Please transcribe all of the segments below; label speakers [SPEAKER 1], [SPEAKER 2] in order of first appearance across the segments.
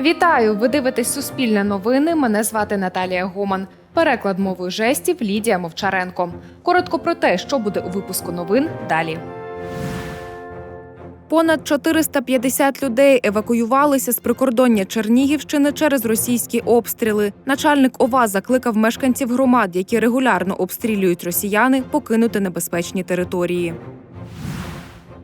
[SPEAKER 1] Вітаю! Ви дивитесь Суспільне новини. Мене звати Наталія Гоман. Переклад мовою жестів Лідія Мовчаренко. Коротко про те, що буде у випуску новин далі. Понад 450 людей евакуювалися з прикордоння Чернігівщини через російські обстріли. Начальник ОВА закликав мешканців громад, які регулярно обстрілюють росіяни, покинути небезпечні території.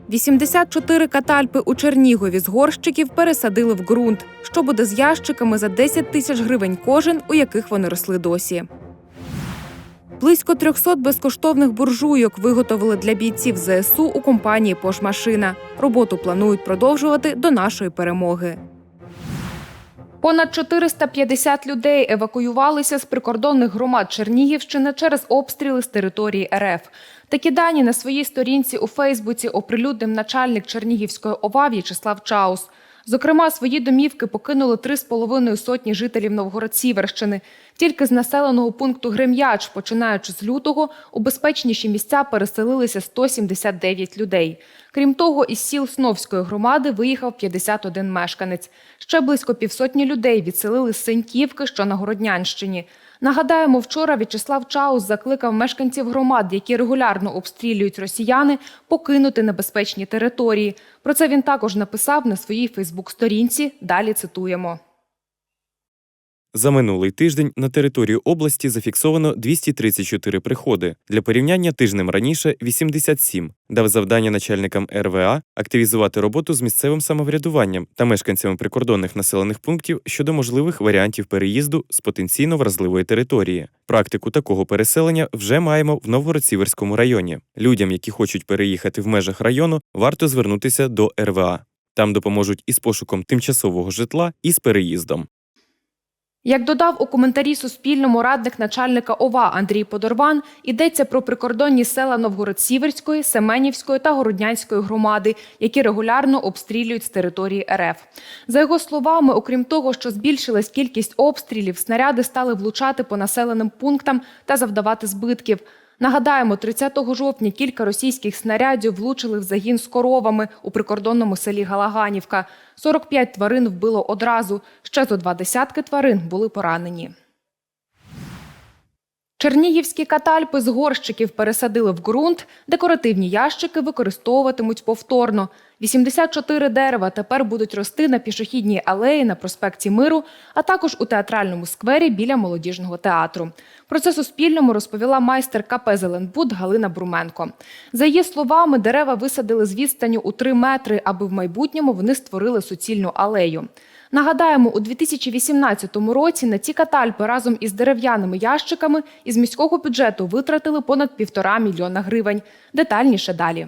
[SPEAKER 1] 84 катальпи у Чернігові з горщиків пересадили в ґрунт. Що буде з ящиками за 10 тисяч гривень кожен, у яких вони росли досі. Близько 300 безкоштовних буржуйок виготовили для бійців ЗСУ у компанії Пошмашина. Роботу планують продовжувати до нашої перемоги. Понад 450 людей евакуювалися з прикордонних громад Чернігівщини через обстріли з території РФ. Такі дані на своїй сторінці у Фейсбуці оприлюднив начальник Чернігівської ОВА В'ячеслав Чаус. Зокрема, свої домівки покинули три з половиною сотні жителів Новгород-Сіверщини. Тільки з населеного пункту Грем'яч, починаючи з лютого, у безпечніші місця переселилися 179 людей. Крім того, із сіл Сновської громади виїхав 51 мешканець. Ще близько півсотні людей відселили з Синьківки, що на Городнянщині. Нагадаємо, вчора В'ячеслав Чаус закликав мешканців громад, які регулярно обстрілюють росіяни, покинути небезпечні території. Про це він також написав на своїй Фейсбук-сторінці. Далі цитуємо.
[SPEAKER 2] За минулий тиждень на територію області зафіксовано 234 приходи. Для порівняння тижнем раніше 87. Дав завдання начальникам РВА активізувати роботу з місцевим самоврядуванням та мешканцями прикордонних населених пунктів щодо можливих варіантів переїзду з потенційно вразливої території. Практику такого переселення вже маємо в Новгород-Сіверському районі. Людям, які хочуть переїхати в межах району, варто звернутися до РВА. Там допоможуть із пошуком тимчасового житла і з переїздом.
[SPEAKER 1] Як додав у коментарі Суспільному радник начальника ОВА Андрій Подорван, йдеться про прикордонні села Новгород-Сіверської, Семенівської та Городнянської громади, які регулярно обстрілюють з території РФ. За його словами, окрім того, що збільшилась кількість обстрілів, снаряди стали влучати по населеним пунктам та завдавати збитків. Нагадаємо, 30 жовтня кілька російських снарядів влучили в загін з коровами у прикордонному селі Галаганівка. 45 тварин вбило одразу. Ще зо два десятки тварин були поранені. Чернігівські катальпи з горщиків пересадили в ґрунт, декоративні ящики використовуватимуть повторно. 84 дерева тепер будуть рости на пішохідній алеї на проспекті Миру, а також у театральному сквері біля молодіжного театру. Про це Суспільному розповіла майстер КП «Зеленбуд» Галина Бруменко. За її словами, дерева висадили з відстанню у 3 метри, аби в майбутньому вони створили суцільну алею. Нагадаємо, у 2018 році на ці катальпи разом із дерев'яними ящиками із міського бюджету витратили понад півтора мільйона гривень. Детальніше далі.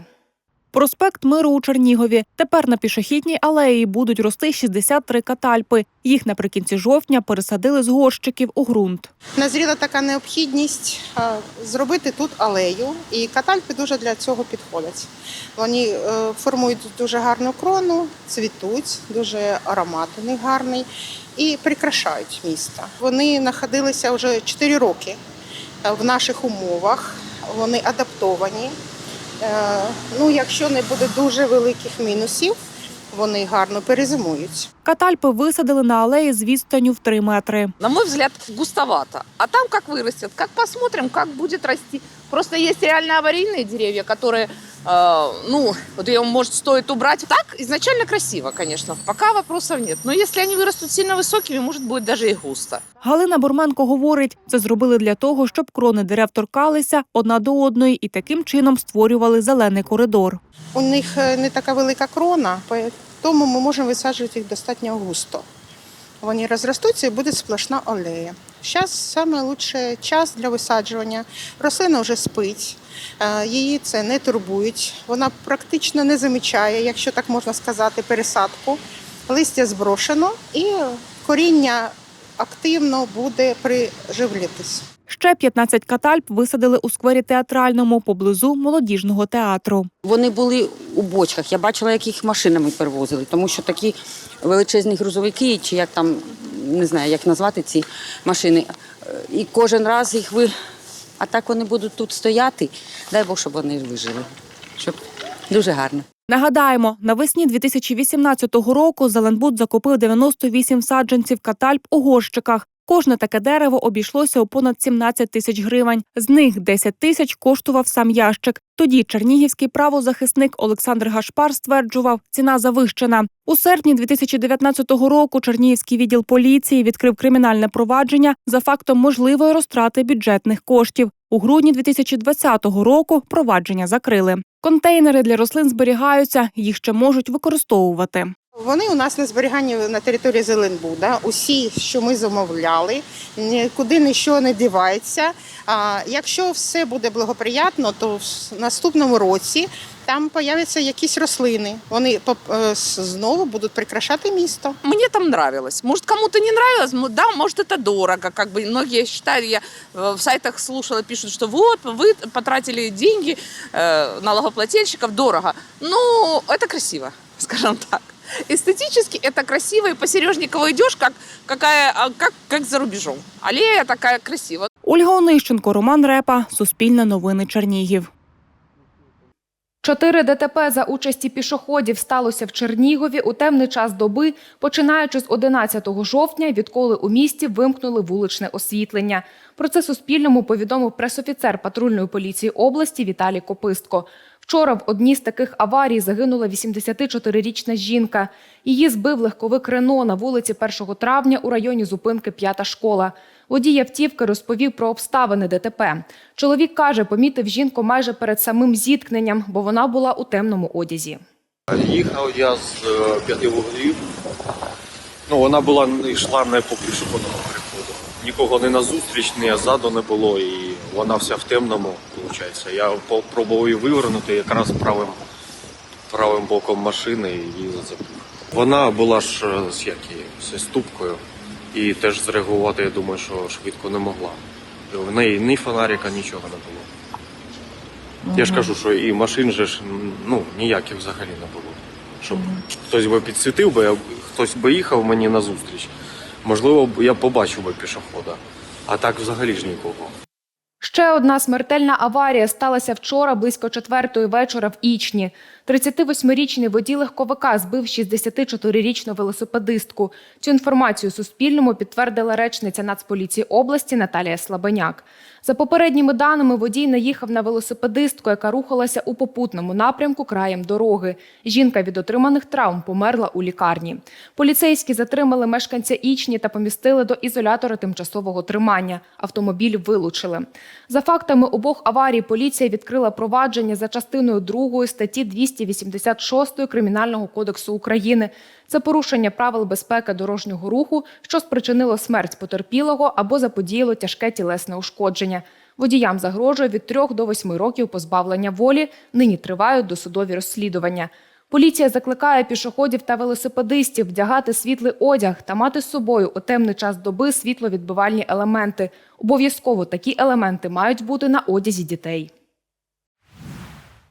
[SPEAKER 3] Проспект Миру у Чернігові. Тепер на пішохідній алеї будуть рости 63 катальпи. Їх наприкінці жовтня пересадили з горщиків у ґрунт.
[SPEAKER 4] Назріла така необхідність зробити тут алею, і катальпи дуже для цього підходять. Вони е, формують дуже гарну крону, цвітуть, дуже аромат у них гарний і прикрашають місто. Вони знаходилися вже 4 роки е, в наших умовах, вони адаптовані. Е, Ну, якщо не буде дуже великих мінусів, вони гарно перезимують.
[SPEAKER 3] Катальпи висадили на алеї з відстанню в 3 метри.
[SPEAKER 5] На мой взгляд, густовато. А там как вырастет, как посмотрим, как будет расти. Просто есть реально аварийные деревья, которые, э, ну, вот ее, может, стоит убрать. Так, изначально красиво, конечно. Пока вопросов нет. Но если они вырастут сильно высокими, может, будет даже и густо.
[SPEAKER 3] Галина Бурменко говорить, це зробили для того, щоб крони дерев торкалися одна до одної і таким чином створювали зелений коридор.
[SPEAKER 4] У них е, не така велика крона, тому ми можемо висаджувати їх достатньо густо. Вони розростуться і буде сплошна алея. Зараз саме лучший час для висаджування. Рослина вже спить, е, її це не турбують. Вона практично не замічає, якщо так можна сказати, пересадку. Листя зброшено і коріння активно буде приживлятись.
[SPEAKER 3] Ще 15 катальп висадили у сквері театральному поблизу молодіжного театру.
[SPEAKER 6] Вони були у бочках. Я бачила, як їх машинами перевозили, тому що такі величезні грузовики, чи як там не знаю, як назвати ці машини. І кожен раз їх ви. А так вони будуть тут стояти. Дай Бог, щоб вони вижили. Щоб дуже гарно.
[SPEAKER 3] Нагадаємо, навесні 2018 року Зеленбуд закупив 98 саджанців катальп у горщиках. Кожне таке дерево обійшлося у понад 17 тисяч гривень. З них 10 тисяч коштував сам ящик. Тоді чернігівський правозахисник Олександр Гашпар стверджував, ціна завищена. У серпні 2019 року Чернігівський відділ поліції відкрив кримінальне провадження за фактом можливої розтрати бюджетних коштів. У грудні 2020 року провадження закрили. Контейнери для рослин зберігаються, їх ще можуть використовувати.
[SPEAKER 4] Вони у нас на зберіганні на території Зеленбуда. Усі, що ми замовляли, нікуди нічого не дівається. А якщо все буде благоприятно, то в наступному році там появляться якісь рослини. Вони поп- е, с- знову будуть прикрашати місто.
[SPEAKER 5] Мне там нравилось. Может, кому-то не нравилось, м, да, может, это дорого. Как бы многие считают, я э, в сайтах слушала, пишут, что вот, вы потратили деньги э, налогоплательщиков, дорого. Ну, это красиво, скажем так. Эстетически это красиво, и по Сережникову идешь, как, какая, как, как за рубежом. Аллея такая красивая.
[SPEAKER 3] Ольга Онищенко, Роман Репа, Суспільне новини Чернігів.
[SPEAKER 1] Чотири ДТП за участі пішоходів сталося в Чернігові у темний час доби, починаючи з 11 жовтня, відколи у місті вимкнули вуличне освітлення. Про це Суспільному повідомив пресофіцер патрульної поліції області Віталій Копистко. Вчора в одній з таких аварій загинула 84-річна жінка. Її збив легковик Рено на вулиці 1 травня у районі зупинки П'ята школа. Водій автівки розповів про обставини ДТП. Чоловік каже, помітив жінку майже перед самим зіткненням, бо вона була у темному одязі.
[SPEAKER 7] Їхав я з е, п'яти вуглів. Ну, вона була йшла не по пішохідному. Нікого не назустріч, ні ззаду не було, і вона вся в темному, виходить. Я пробував її вивернути якраз правим, правим боком машини і її зацепив. Вона була ж е, з як ступкою, і теж зреагувати, я думаю, що швидко не могла. В неї ні фонарика, нічого не було. Я ж кажу, що і машин же ж ну, ніяких взагалі не було. Щоб хтось би підсвітив би, хтось би їхав мені назустріч. Можливо, я побачив би пішохода. А так взагалі ж нікого.
[SPEAKER 1] Ще одна смертельна аварія сталася вчора близько четвертої вечора в Ічні. 38-річний водій легковика збив 64-річну велосипедистку. Цю інформацію Суспільному підтвердила речниця Нацполіції області Наталія Слабеняк. За попередніми даними, водій наїхав на велосипедистку, яка рухалася у попутному напрямку краєм дороги. Жінка від отриманих травм померла у лікарні. Поліцейські затримали мешканця Ічні та помістили до ізолятора тимчасового тримання. Автомобіль вилучили. За фактами обох аварій поліція відкрила провадження за частиною 2 статті 286 Кримінального кодексу України. Це порушення правил безпеки дорожнього руху, що спричинило смерть потерпілого або заподіяло тяжке тілесне ушкодження. Водіям загрожує від 3 до 8 років позбавлення волі. Нині тривають досудові розслідування. Поліція закликає пішоходів та велосипедистів вдягати світлий одяг та мати з собою у темний час доби світловідбивальні елементи. Обов'язково такі елементи мають бути на одязі дітей.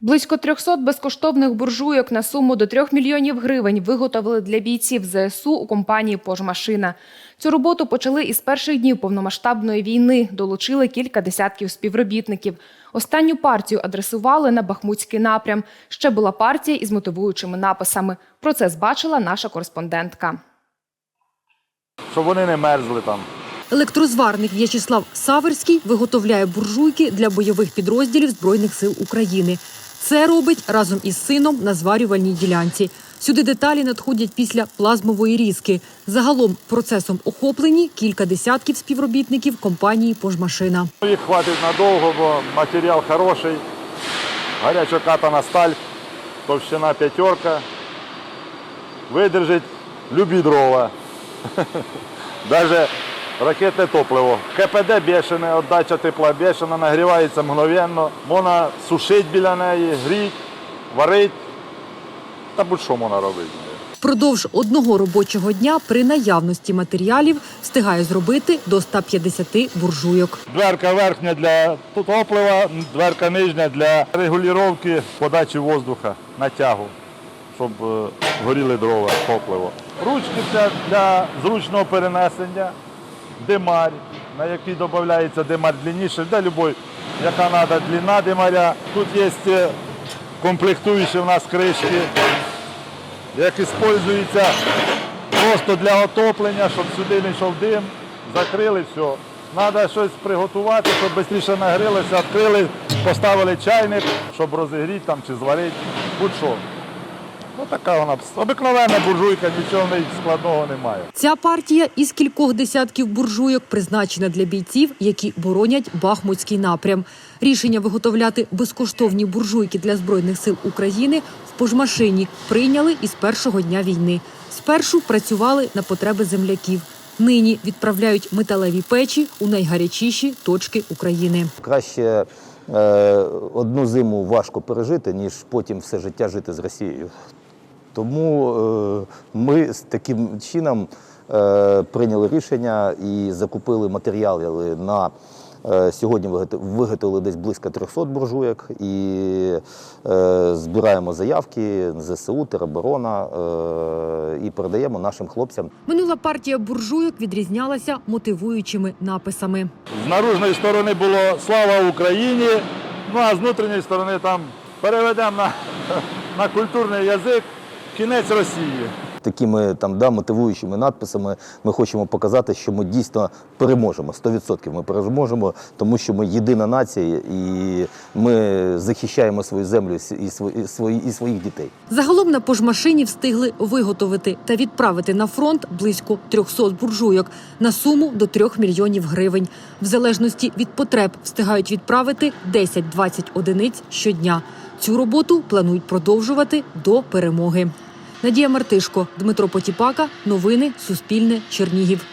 [SPEAKER 1] Близько 300 безкоштовних буржуйок на суму до 3 мільйонів гривень виготовили для бійців ЗСУ у компанії «Пожмашина». Цю роботу почали із перших днів повномасштабної війни, долучили кілька десятків співробітників. Останню партію адресували на Бахмутський напрям. Ще була партія із мотивуючими написами. Процес бачила наша кореспондентка.
[SPEAKER 8] щоб вони не мерзли там.
[SPEAKER 9] Електрозварник В'ячеслав Саверський виготовляє буржуйки для бойових підрозділів Збройних сил України. Це робить разом із сином на зварювальній ділянці. Сюди деталі надходять після плазмової різки. Загалом процесом охоплені кілька десятків співробітників компанії «Пожмашина».
[SPEAKER 8] Їх хватить надовго, бо матеріал хороший, гарячо катана сталь, товщина п'ятерка. Видержить любі дрова. Навіть ракетне топливо. КПД бешене, отдача тепла бешена, нагрівається мгновенно. Можна сушити біля неї, гріти, варити. Та будь-що можна робити.
[SPEAKER 9] Впродовж одного робочого дня при наявності матеріалів встигає зробити до 150 буржуйок.
[SPEAKER 8] Дверка верхня для топлива, дверка нижня для регулювання подачі воздуха на тягу, щоб е, горіли дрова, топливо. Ручки для зручного перенесення, димарь, на який додається димарь длинніше, для любої, яка треба длина димаря. Тут є е, комплектуючі в нас кришки, як використовуються просто для отоплення, щоб сюди не йшов дим, закрили все. Треба щось приготувати, щоб швидше нагрілося, відкрили, поставили чайник, щоб розігріти там чи зварити, будь-що. Ну така вона обикновенна буржуйка, нічого в неї складного немає.
[SPEAKER 9] Ця партія із кількох десятків буржуйок призначена для бійців, які боронять Бахмутський напрям. Рішення виготовляти безкоштовні буржуйки для збройних сил України в пожмашині прийняли із першого дня війни. Спершу працювали на потреби земляків. Нині відправляють металеві печі у найгарячіші точки України.
[SPEAKER 10] Краще е, одну зиму важко пережити, ніж потім все життя жити з Росією. Тому е, ми з таким чином е, прийняли рішення і закупили матеріали на е, сьогодні виготовили десь близько 300 буржуєк і е, збираємо заявки ЗСУ, тероборона е, і передаємо нашим хлопцям.
[SPEAKER 9] Минула партія буржуйок відрізнялася мотивуючими написами.
[SPEAKER 8] З наружної сторони було Слава Україні, ну а з внутрішньої сторони там переведемо на, на культурний язик кінець Росії.
[SPEAKER 10] Такими там да, мотивуючими надписами ми хочемо показати, що ми дійсно переможемо. 100% ми переможемо, тому що ми єдина нація і ми захищаємо свою землю і свої, і своїх дітей.
[SPEAKER 9] Загалом на пожмашині встигли виготовити та відправити на фронт близько 300 буржуйок на суму до 3 мільйонів гривень. В залежності від потреб встигають відправити 10-20 одиниць щодня. Цю роботу планують продовжувати до перемоги. Надія Мартишко, Дмитро Потіпака. Новини Суспільне. Чернігів.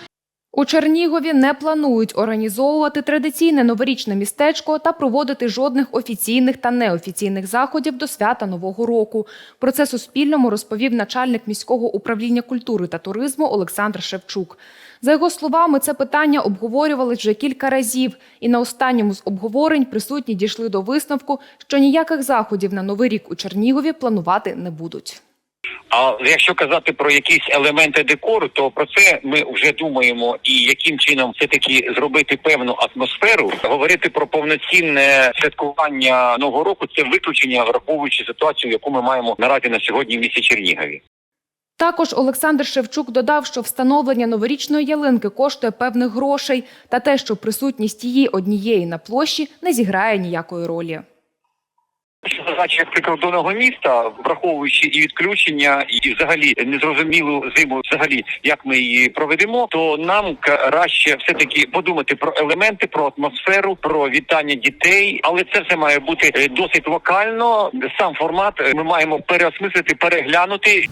[SPEAKER 1] У Чернігові не планують організовувати традиційне новорічне містечко та проводити жодних офіційних та неофіційних заходів до свята Нового року. Про це Суспільному розповів начальник міського управління культури та туризму Олександр Шевчук. За його словами, це питання обговорювали вже кілька разів, і на останньому з обговорень присутні дійшли до висновку, що ніяких заходів на новий рік у Чернігові планувати не будуть.
[SPEAKER 11] А якщо казати про якісь елементи декору, то про це ми вже думаємо, і яким чином все таки зробити певну атмосферу. Говорити про повноцінне святкування нового року це виключення, враховуючи ситуацію, яку ми маємо наразі на сьогодні в місті Чернігові.
[SPEAKER 1] Також Олександр Шевчук додав, що встановлення новорічної ялинки коштує певних грошей, та те, що присутність її однієї на площі не зіграє ніякої ролі.
[SPEAKER 11] Що задача прикордонного міста, враховуючи і відключення, і взагалі незрозумілу зиму, взагалі як ми її проведемо, то нам краще все таки подумати про елементи, про атмосферу, про вітання дітей, але це все має бути е, досить локально. Сам формат е, ми маємо переосмислити, переглянути.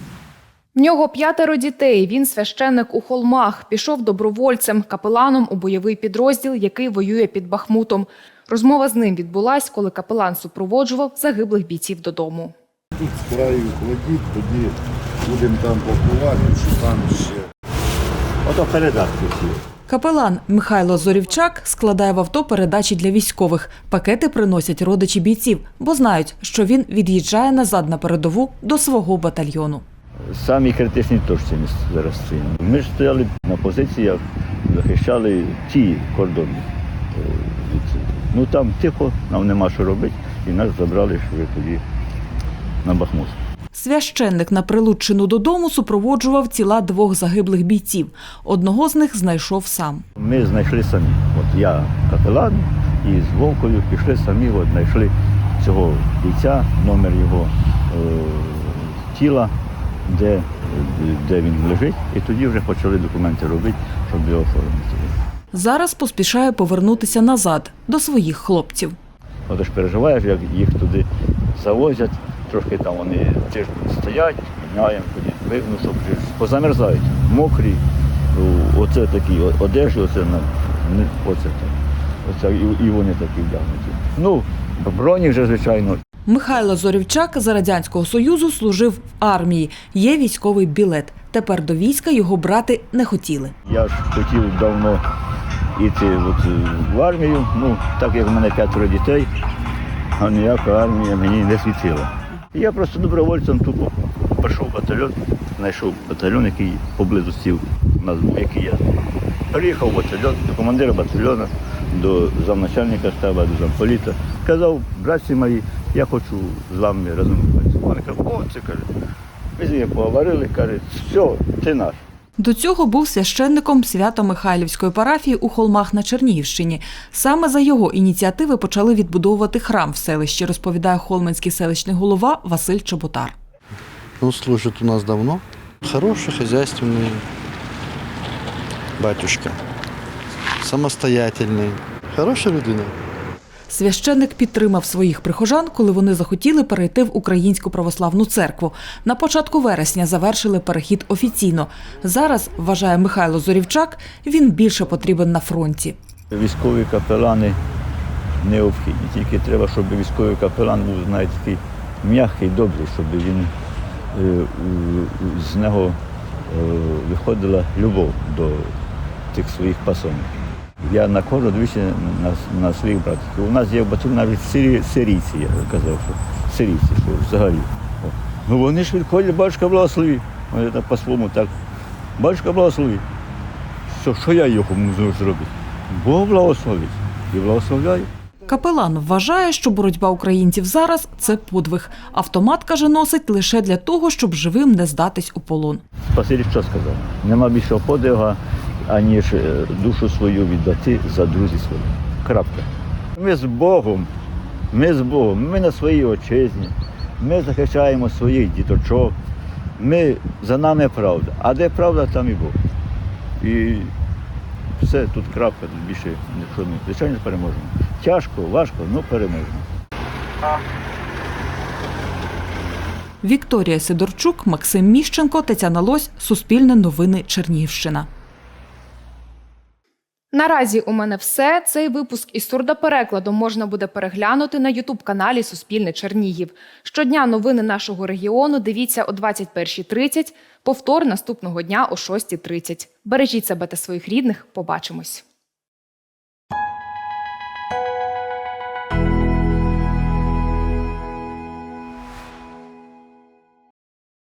[SPEAKER 1] В нього п'ятеро дітей. Він священник у холмах. Пішов добровольцем, капеланом у бойовий підрозділ, який воює під Бахмутом. Розмова з ним відбулась, коли капелан супроводжував загиблих бійців додому.
[SPEAKER 12] Тут з краю кладіть, тоді будемо там пакувати, що там ще. Ото передатки всі.
[SPEAKER 13] Капелан Михайло Зорівчак складає в авто передачі для військових. Пакети приносять родичі бійців, бо знають, що він від'їжджає назад на передову до свого батальйону.
[SPEAKER 14] Самі критичні точці ми зараз стоїмо. Ми ж стояли на позиціях, захищали ті кордони. Ну там тихо, нам нема що робити, і нас забрали вже тоді на Бахмут.
[SPEAKER 13] Священник на Прилуччину додому супроводжував тіла двох загиблих бійців. Одного з них знайшов сам.
[SPEAKER 14] Ми знайшли самі. От я капелан і з Вовкою пішли самі, от знайшли цього бійця, номер його е, тіла, де, де він лежить, і тоді вже почали документи робити, щоб його оформити.
[SPEAKER 13] Зараз поспішає повернутися назад до своїх хлопців.
[SPEAKER 14] От ж переживаєш, як їх туди завозять, трошки там вони тиждень стоять, міняємо, вигну, щоб позамерзають, мокрі, оце такі одежі, оце не- оце. Оце, і, і вони такі вдягнуті. Ну, броні вже, звичайно,
[SPEAKER 13] Михайло Зорівчак за радянського союзу служив в армії. Є військовий білет. Тепер до війська його брати не хотіли.
[SPEAKER 14] Я ж хотів давно йти от, е, в армію, ну, так як в мене п'ятеро дітей, а ніяка армія мені не світила. Я просто добровольцем тупо прийшов батальйон, знайшов батальйон, який поблизості у нас був, який я. Приїхав в батальйон, до командира батальйону, до замначальника штабу, до замполіта. Казав, братці мої, Я хочу з вами разом. Вони кажуть, о, це каже. Ми з ним поговорили, каже, все, ти наш.
[SPEAKER 13] До цього був священником Свято-Михайлівської парафії у Холмах на Чернігівщині. Саме за його ініціативи почали відбудовувати храм в селищі, розповідає холменський селищний голова Василь Чоботар.
[SPEAKER 15] Он служит у нас давно. Хороший, хозяйственный батюшка. Самостоятельный. Хорошая людина.
[SPEAKER 13] Священник підтримав своїх прихожан, коли вони захотіли перейти в Українську православну церкву. На початку вересня завершили перехід офіційно. Зараз, вважає Михайло Зорівчак, він більше потрібен на фронті.
[SPEAKER 14] Військові капелани необхідні. Тільки треба, щоб військовий капелан був, знаєте, такий м'який, добрий, щоб він е, з нього е, виходила любов до тих своїх пасонів. Я на кожу двічі на, на своїх братів. У нас є в батальйоні навіть сирі, сирійці, я казав, що сирійці, що взагалі. О. Ну вони ж відходять, батюшка благослови. Вони так по-своєму так. Батюшка благослови. Що, що я його можу зробити? Бог благословить. І благословляю.
[SPEAKER 13] Капелан вважає, що боротьба українців зараз це подвиг. Автомат каже, носить лише для того, щоб живим не здатись у полон.
[SPEAKER 14] Спасибі, що сказав? Нема більшого подвига, аніж е, душу свою віддати за друзі свої. Крапка. Ми з Богом, ми з Богом, ми на своїй отчизні, ми захищаємо своїх діточок, ми за нами правда. А де правда, там і Бог. І все, тут крапка, тут більше нічого не. Звичайно, переможемо. Тяжко, важко, але переможемо.
[SPEAKER 13] Вікторія Сидорчук, Максим Міщенко, Тетяна Лось, Суспільне новини Чернігівщина.
[SPEAKER 1] Наразі у мене все. Цей випуск із сурдоперекладом можна буде переглянути на Ютуб-каналі Суспільне Чернігів. Щодня новини нашого регіону дивіться о 21.30, повтор наступного дня о 6.30. Бережіть себе та своїх рідних. Побачимось.